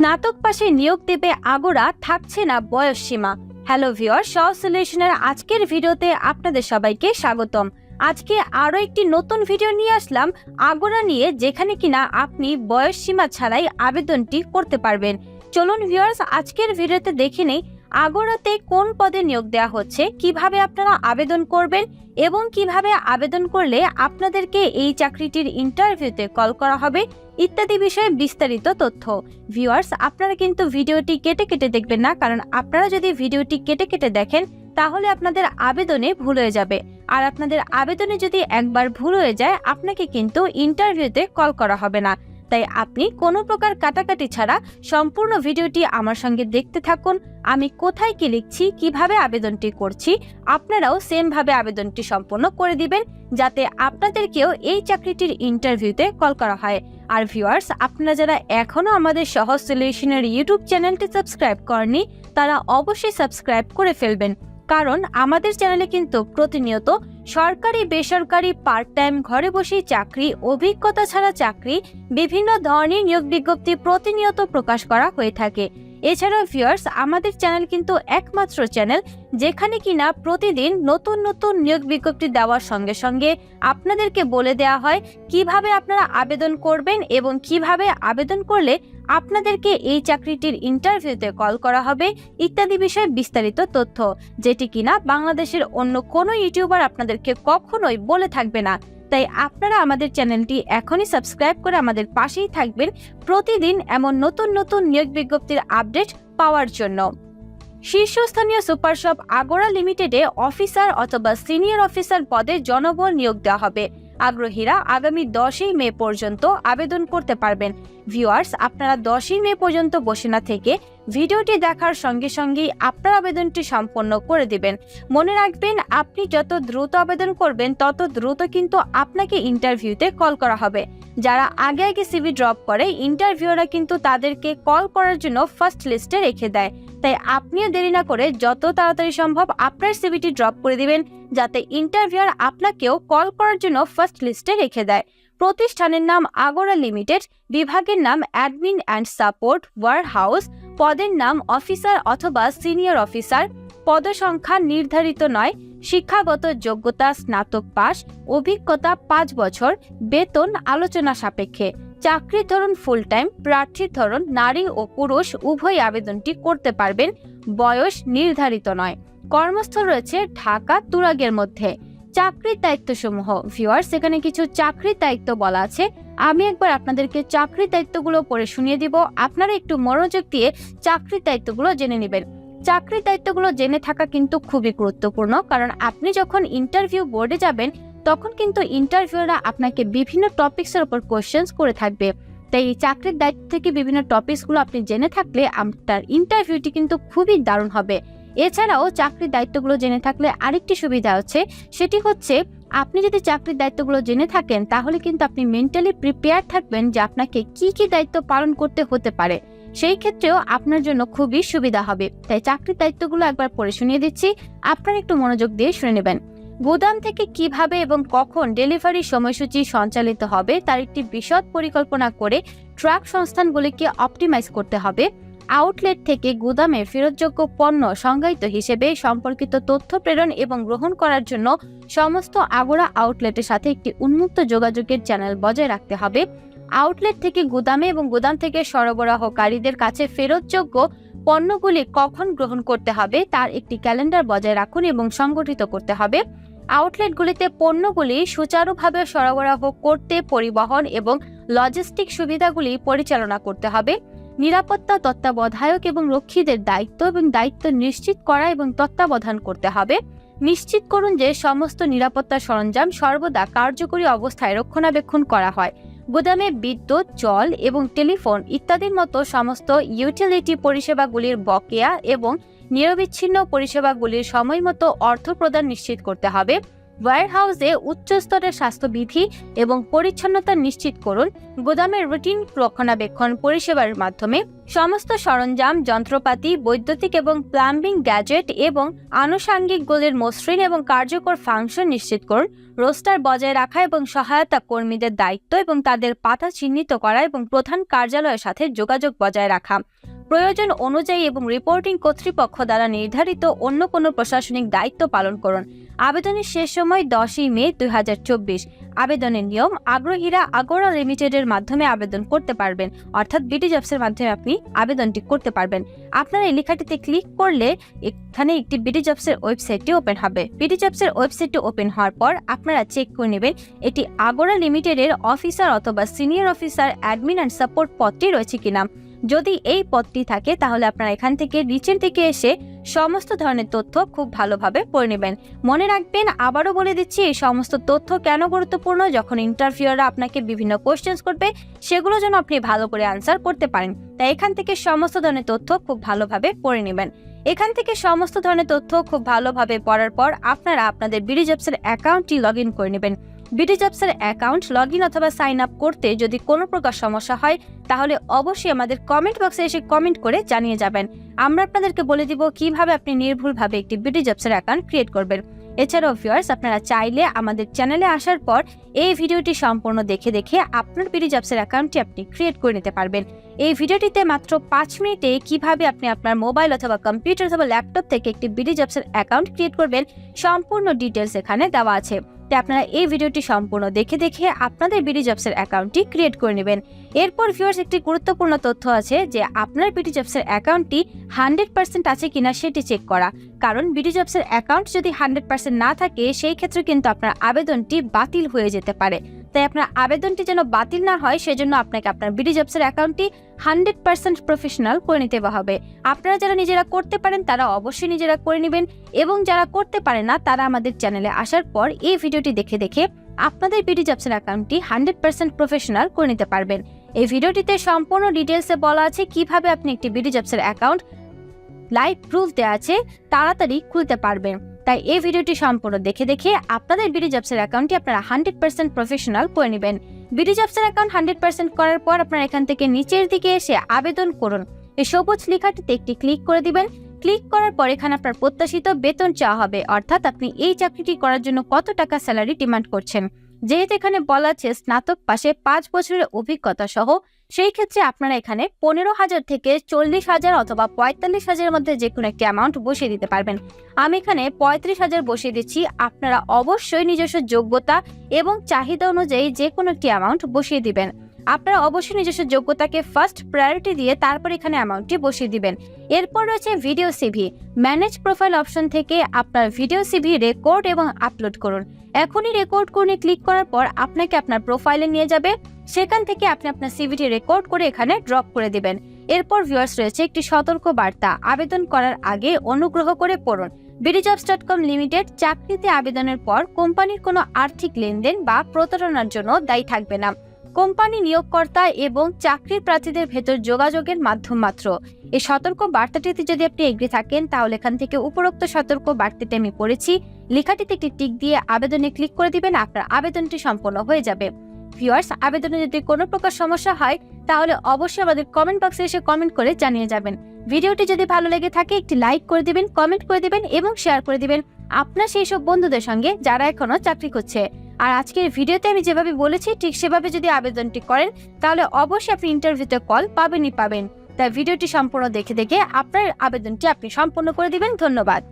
স্নাতক পাশে নিয়োগ দেবে আগোরা থাকছে না বয়স সীমা। হ্যালো ভিওর সলিউশনের আজকের ভিডিওতে আপনাদের সবাইকে স্বাগতম। আজকে আরও একটি নতুন ভিডিও নিয়ে আসলাম আগোরা নিয়ে, যেখানে কিনা আপনি বয়স সীমা ছাড়াই আবেদনটি করতে পারবেন। চলুন ভিউয়ার্স, আজকের ভিডিওতে দেখে নেই আগোরাতে কোন পদে নিয়োগ দেওয়া হচ্ছে, কীভাবে আপনারা আবেদন করবেন এবং কীভাবে আবেদন করলে আপনাদেরকে এই চাকরিটির ইন্টারভিউতে কল করা হবে ইত্যাদি বিষয়ে বিস্তারিত তথ্য। ভিউয়ার্স, আপনারা কিন্তু ভিডিওটি কেটে কেটে দেখবেন না, কারণ আপনারা যদি ভিডিওটি কেটে কেটে দেখেন, তাহলে আপনাদের আবেদনে ভুল হয়ে যাবে। আর আপনাদের আবেদনে যদি একবার ভুল হয়ে যায়, আপনাকে কিন্তু ইন্টারভিউতে কল করা হবে না। তাই আপনি কোনো প্রকার কাটাকাটি ছাড়া সম্পূর্ণ ভিডিওটি আমার সঙ্গে দেখতে থাকুন। আমি কোথায় কি লিখছি, কীভাবে আবেদনটি করছি, আপনারাও সেমভাবে আবেদনটি সম্পন্ন করে দিবেন, যাতে আপনাদেরকেও এই চাকরিটির ইন্টারভিউতে কল করা হয়। আর ভিউয়ার্স, আপনারা যারা এখনও আমাদের সহজ সলিউশনের ইউটিউব চ্যানেলটি সাবস্ক্রাইব করেনি তারা অবশ্যই সাবস্ক্রাইব করে ফেলবেন। কারণ আমাদের চ্যানেলে কিন্তু প্রতিনিয়ত সরকারি, বেসরকারি পার্ট টাইম ঘরে বসেই চাকরি, অভিজ্ঞতা ছাড়া চাকরি, বিভিন্ন ধরনের নিয়োগ বিজ্ঞপ্তি প্রতিনিয়ত প্রকাশ করা হয়ে থাকে। এছাড়াও ভিউয়ার্স আমাদের চ্যানেল কিন্তু একমাত্র চ্যানেল যেখানে কিনা প্রতিদিন নতুন নতুন নিয়োগ বিজ্ঞপ্তি দেওয়ার সঙ্গে সঙ্গে আপনাদেরকে বলে দেওয়া হয় কীভাবে আপনারা আবেদন করবেন এবং কীভাবে আবেদন করলে আপনাদেরকে এই চাকরিটির ইন্টারভিউতে কল করা হবে ইত্যাদি বিষয়ে বিস্তারিত তথ্য, যেটি কিনা বাংলাদেশের অন্য কোনো ইউটিউবার আপনাদেরকে কখনোই বলে থাকবে না। তাই আপনারা আমাদের চ্যানেলটি এখনই সাবস্ক্রাইব করে আমাদের পাশেই থাকবেন প্রতিদিন এমন নতুন নতুন নিয়োগ বিজ্ঞপ্তির আপডেট পাওয়ার জন্য। শীর্ষস্থানীয় সুপার শপ আগোরা লিমিটেডে অফিসার অথবা সিনিয়র অফিসার পদে জনবল নিয়োগ দেওয়া হবে। আগ্রহীরা আগামী দশই মে পর্যন্ত আবেদন করতে পারবেন। ভিউয়ার্স, আপনারা দশই মে পর্যন্ত বসে না থেকে ভিডিওটি দেখার সঙ্গে সঙ্গেই আপনার আবেদনটি সম্পন্ন করে দিবেন। মনে রাখবেন, আপনি যত দ্রুত আবেদন করবেন, তত দ্রুত কিন্তু আপনাকে ইন্টারভিউতে কল করা হবে। যারা আগে আগে সিভি ড্রপ করে, ইন্টারভিউরা কিন্তু তাদেরকে কল করার জন্য ফার্স্ট লিস্টে রেখে দেয়। তাই আপনিও দেরি না করে যত তাড়াতাড়ি সম্ভব আপনার সিভিটি ড্রপ করে দিবেন, যাতে ইন্টারভিউয়ার আপনাকেও কল করার জন্য ফার্স্ট লিস্টে রেখে দেয়। প্রতিষ্ঠানের নাম আগোরা লিমিটেড, বিভাগের নাম admin and support warehouse পদের নাম অফিসার অথবা সিনিয়র অফিসার, পদসংখ্যা নির্ধারিত নয়, শিক্ষাগত যোগ্যতা স্নাতক পাস অভিজ্ঞতা পাঁচ বছর, বেতন আলোচনা সাপেক্ষে, চাকরির ধরন ফুল টাইম প্রার্থীর ধরন নারী ও পুরুষ, উভয় আবেদনটি করতে পারবেন, বয়স নির্ধারিত নয়। কর্মস্থল রয়েছে ঢাকা তুরাগের মধ্যে। চাকরির দায়িত্বসমূহ ভিউয়ার্স এখানে কিছু চাকরির দায়িত্ব বলা আছে। আমি একবার আপনাদেরকে চাকরির দায়িত্বগুলো পড়ে শুনিয়ে দিব। আপনারা একটু মনোযোগ দিয়ে চাকরির দায়িত্বগুলো জেনে নেবেন। চাকরির দায়িত্বগুলো জেনে থাকা কিন্তু খুবই গুরুত্বপূর্ণ, কারণ আপনি যখন ইন্টারভিউ বোর্ডে যাবেন, তখন কিন্তু ইন্টারভিউরা আপনাকে বিভিন্ন টপিকসের উপর কোশ্চেন্স করে থাকবে। তাই এই চাকরির দায়িত্ব থেকে বিভিন্ন টপিকসগুলো আপনি জেনে থাকলে আপনার ইন্টারভিউটি কিন্তু খুবই দারুণ হবে। এছাড়াও চাকরির দায়িত্বগুলো জেনে থাকলে আরেকটি সুবিধা হচ্ছে সেটি হচ্ছে আপনি যদি চাকরির দায়িত্বগুলো জেনে থাকেন, তাহলে কিন্তু আপনি মেন্টালি প্রিপেয়ার থাকবেন যে আপনাকে কি কি দায়িত্ব পালন করতে হতে পারে। সেই ক্ষেত্রেও আপনার জন্য খুবই সুবিধা হবে। তাই চাকরির দায়িত্বগুলো একবার পড়ে শুনিয়ে দিচ্ছি। আপনারা একটু মনোযোগ দিয়ে শুনে নেবেন। গুদাম থেকে কীভাবে এবং কখন ডেলিভারি সময়সূচি সঞ্চালিত হবে, তার একটি বিশদ পরিকল্পনা করে ট্রাক সংস্থানগুলিকে অপটিমাইজ করতে হবে। আউটলেট থেকে গুদামে ফেরতযোগ্য পণ্য সংজ্ঞায়িত হিসেবে সম্পর্কিত তথ্য প্রেরণ এবং গ্রহণ করার জন্য সমস্ত আগোড়া আউটলেটের সাথে একটি উন্মুক্ত যোগাযোগের চ্যানেল বজায় রাখতে হবে। আউটলেট থেকে গুদামে এবং গুদাম থেকে সরবরাহকারীদের কাছে ফেরতযোগ্য পণ্যগুলি কখন গ্রহণ করতে হবে তার একটি ক্যালেন্ডার বজায় রাখুন এবং সংগঠিত করতে হবে। আউটলেটগুলিতে পণ্যগুলি সুচারুভাবে সরবরাহ করতে, পরিবহন এবং লজিস্টিক সুবিধাগুলি পরিচালনা করতে হবে। নিরাপত্তা, তত্ত্বাবধায়ক এবং রক্ষীদের দায়িত্ব এবং দায়িত্ব নিশ্চিত করা এবং তত্ত্বাবধান করতে হবে। নিশ্চিত করুন যে সমস্ত নিরাপত্তা সরঞ্জাম সর্বদা কার্যকরী অবস্থায় রক্ষণাবেক্ষণ করা হয়। গুদামে বিদ্যুৎ, জল এবং টেলিফোন ইত্যাদির মতো সমস্ত ইউটিলিটি পরিষেবাগুলির বকেয়া এবং নিরবিচ্ছিন্ন পরিষেবাগুলির সময় মতো অর্থ প্রদান নিশ্চিত করতে হবে। ওয়্যারহাউসে উচ্চ স্তরের স্বাস্থ্যবিধি এবং পরিচ্ছন্নতা নিশ্চিত করুন। গোদামের রুটিন রক্ষণাবেক্ষণ পরিষেবার মাধ্যমে সমস্ত সরঞ্জাম, যন্ত্রপাতি, বৈদ্যুতিক এবং প্লাম্বিং গ্যাজেট এবং আনুষাঙ্গিকগুলির মসৃণ এবং কার্যকর ফাংশন নিশ্চিত করুন। রোস্টার বজায় রাখা এবং সহায়তা কর্মীদের দায়িত্ব এবং তাদের পাতা চিহ্নিত করা এবং প্রধান কার্যালয়ের সাথে যোগাযোগ বজায় রাখা। প্রয়োজন অনুযায়ী এবং রিপোর্টিং কর্তৃপক্ষ দ্বারা নির্ধারিত অন্য কোনো প্রশাসনিক দায়িত্ব পালন করুন। আবেদনের শেষ সময় দশই মে দু হাজার চব্বিশ। আবেদনের নিয়ম আগ্রহীরা আগোরা লিমিটেডের মাধ্যমে আবেদন করতে পারবেন। অর্থাৎ বিটি জবসের মাধ্যমে আপনি আবেদনটি করতে পারবেন। আপনারা এই লেখাটিতে ক্লিক করলে এখানে একটি বিডি জবসের ওয়েবসাইটটি ওপেন হবে। বিডি জবসের ওয়েবসাইটটি ওপেন হওয়ার পর আপনারা চেক করে নেবেন এটি আগোরা লিমিটেডের অফিসার অথবা senior officer admin and support পদটি রয়েছে কিনা। যদি এই পদটি থাকে, তাহলে আপনারা এখান থেকে নিচের দিকে এসে সমস্ত ধরনের তথ্য খুব ভালোভাবে পড়ে নেবেন। মনে রাখবেন, আবারও বলে দিচ্ছি, এই সমস্ত তথ্য কেন গুরুত্বপূর্ণ? যখন ইন্টারভিউয়াররা আপনাকে বিভিন্ন কোশ্চেন্স করবে, সেগুলো যেন আপনি ভালো করে আনসার করতে পারেন। তাই এখান থেকে সমস্ত ধরনের তথ্য খুব ভালোভাবে পড়ে নেবেন। এখান থেকে সমস্ত ধরনের তথ্য খুব ভালোভাবে পড়ার পর আপনারা আপনাদের বিডি জবসের অ্যাকাউন্টটি লগ করে নেবেন। বিডি জবসের অ্যাকাউন্ট লগ ইন অথবা সাইন আপ করতে যদি কোনো প্রকার সমস্যা হয়, তাহলে অবশ্যই আমাদের কমেন্ট বক্সে এসে কমেন্ট করে জানিয়ে যাবেন। আমরা আপনাদেরকে বলে দিব কীভাবে আপনি নির্ভুলভাবে একটি বিডি জবসের অ্যাকাউন্ট ক্রিয়েট করবেন। এছাড়াও ভিউয়ার্স আপনারা চাইলে আমাদের চ্যানেলে আসার পর এই ভিডিওটি সম্পূর্ণ দেখে দেখে আপনার বিডি জবসের অ্যাকাউন্টটি আপনি ক্রিয়েট করে নিতে পারবেন। এই ভিডিওটিতে মাত্র পাঁচ মিনিটে কীভাবে আপনি আপনার মোবাইল অথবা কম্পিউটার অথবা ল্যাপটপ থেকে একটি বিডি জবসের অ্যাকাউন্ট ক্রিয়েট করবেন, সম্পূর্ণ ডিটেলস এখানে দেওয়া আছে। তাই আপনারা এই ভিডিওটি সম্পূর্ণ দেখে দেখে আপনাদের বিডি জবসের অ্যাকাউন্টটি ক্রিয়েট করে নেবেন। এরপর ভিউয়ার্স একটি গুরুত্বপূর্ণ তথ্য আছে যে আপনার বিডি জবসের অ্যাকাউন্টটি হান্ড্রেড পার্সেন্ট আছে কিনা সেটি চেক করা। কারণ বিডি জবসের অ্যাকাউন্ট যদি হান্ড্রেড পার্সেন্ট না থাকে, সেই ক্ষেত্রে কিন্তু আপনার আবেদনটি বাতিল হয়ে যেতে পারে। তাই আপনার আবেদনটি যেন বাতিল না হয়, সেজন্য আপনাকে আপনার বিডি জবসের অ্যাকাউন্টটি হান্ড্রেড পার্সেন্ট প্রফেশনাল করে নিতে হবে। আপনারা যারা নিজেরা করতে পারেন, তারা অবশ্যই নিজেরা করে নেবেন এবং যারা করতে পারে না, তারা আমাদের চ্যানেলে আসার পর এই ভিডিওটি দেখে দেখে আপনাদের বিডি জবসের অ্যাকাউন্টটি হান্ড্রেড পার্সেন্ট প্রফেশনাল করে নিতে পারবেন। এই ভিডিওটিতে সম্পূর্ণ ডিটেলসে বলা আছে কীভাবে আপনি একটি বিডি জবসের অ্যাকাউন্ট লাইভ প্রুফ দেওয়া আছে, তাড়াতাড়ি খুলতে পারবেন। তাই এই ভিডিওটি সম্পূর্ণ দেখে দেখে আপনাদের বিডি জবসের অ্যাকাউন্টটি আপনারা হান্ড্রেড পার্সেন্ট প্রফেশনাল করে নেবেন। বিডি জবসের অ্যাকাউন্ট হান্ড্রেড পার্সেন্ট করার পর আপনারা এখান থেকে নিচের দিকে এসে আবেদন করুন। এই সবুজ লেখাটিতে একটি ক্লিক করে দিবেন। ক্লিক করার পর এখানে আপনার প্রত্যাশিত বেতন চাওয়া হবে। অর্থাৎ আপনি এই চাকরিটি করার জন্য কত টাকা স্যালারি ডিমান্ড করছেন। যেহেতু এখানে বলা আছে স্নাতক পাশে পাঁচ বছরের অভিজ্ঞতা সহ, সেই ক্ষেত্রে আপনারা এখানে পনেরো হাজার থেকে চল্লিশ হাজার অথবা পঁয়তাল্লিশ হাজারের মধ্যে যে কোনো একটি অ্যামাউন্ট বসিয়ে দিতে পারবেন। আমি এখানে পঁয়ত্রিশ হাজার বসিয়ে দিচ্ছি। আপনারা অবশ্যই নিজস্ব যোগ্যতা এবং চাহিদা অনুযায়ী যে কোনো একটি অ্যামাউন্ট বসিয়ে দিবেন। আপনারা অবশ্যই নিজস্ব যোগ্যতাকে ফার্স্ট প্রায়োরিটি দিয়ে তারপর এখানে অ্যামাউন্টটি বসিয়ে দিবেন। এরপর রয়েছে video CV manage profile option থেকে আপনার ভিডিও সিভি রেকর্ড এবং আপলোড করুন। এখনই রেকর্ড করে ক্লিক করার পর আপনাকে আপনার প্রোফাইলে নিয়ে যাবে। সেখান থেকে আপনি আপনার সিভিটি রেকর্ড করে এখানে ড্রপ করে দিবেন। এরপর ভিউয়ার্স রয়েছে একটি সতর্ক বার্তা। আবেদন করার আগে অনুগ্রহ করে পড়ুন। বিডিজবস ডট কম লিমিটেড চাকরিতে আবেদনের পর কোম্পানির কোনো আর্থিক লেনদেন বা প্রতারণার জন্য দায়ী থাকবে না। কোম্পানি নিয়োগকর্তা এবং চাকরির প্রার্থীদের ভেতর যোগাযোগের মাধ্যম মাত্র। এই সতর্ক বার্তাটিতে যদি আপনি এগ্রি থাকেন, তাহলে এখান থেকে উপরোক্ত সতর্ক বার্তাটি আমি পড়েছি। লেখাটিতে একটি টিক দিয়ে আবেদনে ক্লিক করে দিবেন, আপনার আবেদনটি সম্পন্ন হয়ে যাবে। ভিউয়ার্স, আবেদনে যদি কোনো প্রকার সমস্যা হয়, তাহলে অবশ্যই আমাদের কমেন্ট বক্সে এসে কমেন্ট করে জানিয়ে যাবেন। ভিডিওটি যদি ভালো লেগে থাকে, একটি লাইক করে দিবেন, কমেন্ট করে দিবেন এবং শেয়ার করে দিবেন। আপনার সেই সব বন্ধুদের সঙ্গে যারা এখনও চাকরি করছে আর আজকের ভিডিওতে আমি যেভাবে বলেছি, ঠিক সেভাবে যদি আবেদনটি করেন, তাহলে অবশ্যই আপনি ইন্টারভিউতে কল পাবেনই পাবেন। তাই ভিডিওটি সম্পূর্ণ দেখে দেখে আপনার আবেদনটি আপনি সম্পূর্ণ করে দিবেন। ধন্যবাদ।